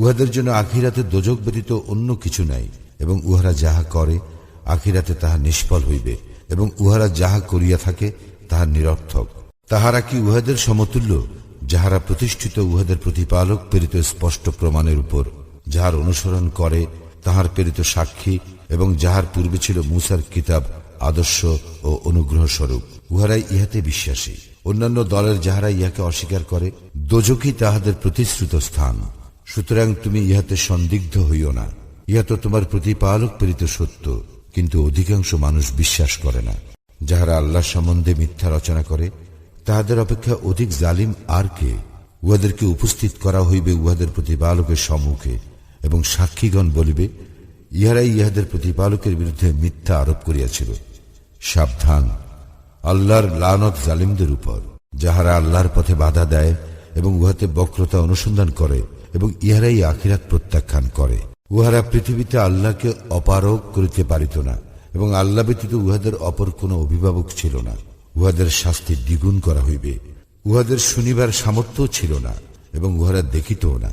উহাদের জন্য আখিরাতে দোজক ব্যতীত অন্য কিছু নাই, এবং উহারা যাহা করে, আখিরাতে তাহা নিষ্ফল হইবে, এবং উহারা যাহা করিয়া থাকে, তাহা নিরর্থক। তাহারা কি উহাদের সমতুল্য, যাহারা প্রতিষ্ঠিত উহাদের প্রতিপালক প্রেরিত স্পষ্ট প্রমাণের উপর, যাহার অনুসরণ করে, তাহার প্রেরিত সাক্ষী, এবং যাহার পূর্বে ছিল মুসার কিতাব, আদর্শ ও অনুগ্রহ স্বরূপ। উহারাই ইহাতে বিশ্বাসী। অন্যান্য দলের যাহারা ইহাকে অস্বীকার করে, দোজকই তাহাদের প্রতিশ্রুত স্থান। সুতরাং তুমি ইহাতে সন্দিগ্ধ হইও না। ইহা তো তোমার প্রতিপালক প্রেরিত সত্য, কিন্তু অধিকাংশ মানুষ বিশ্বাস করে না। যাহারা আল্লাহ সম্বন্ধে মিথ্যা রচনা করে, তাহাদের অপেক্ষা অধিক জালিম আর কে? উহাদেরকে উপস্থিত করা হইবে উহাদের প্রতিপালকের সম্মুখে, এবং সাক্ষীগণ বলিবে, ইহারাই ইহাদের প্রতিপালকের বিরুদ্ধে মিথ্যা আরোপ করিয়াছিল। সাবধান, আল্লাহর লানত জালিমদের উপর, যাহারা আল্লাহর পথে বাধা দেয় এবং উহাতে বক্রতা অনুসন্ধান করে এবং ইহারাই আখিরাত প্রত্যাখ্যান করে। উহারা পৃথিবীতে আল্লাহকে অপারগ করিতে পারিত না এবং আল্লাহ ব্যতীত উহাদের অপর কোনো অভিভাবক ছিল না। উহাদের শাস্তি দ্বিগুণ করা হইবে। উহাদের শুনিবার সামর্থ্য ছিল না এবং উহারা দেখিতও না।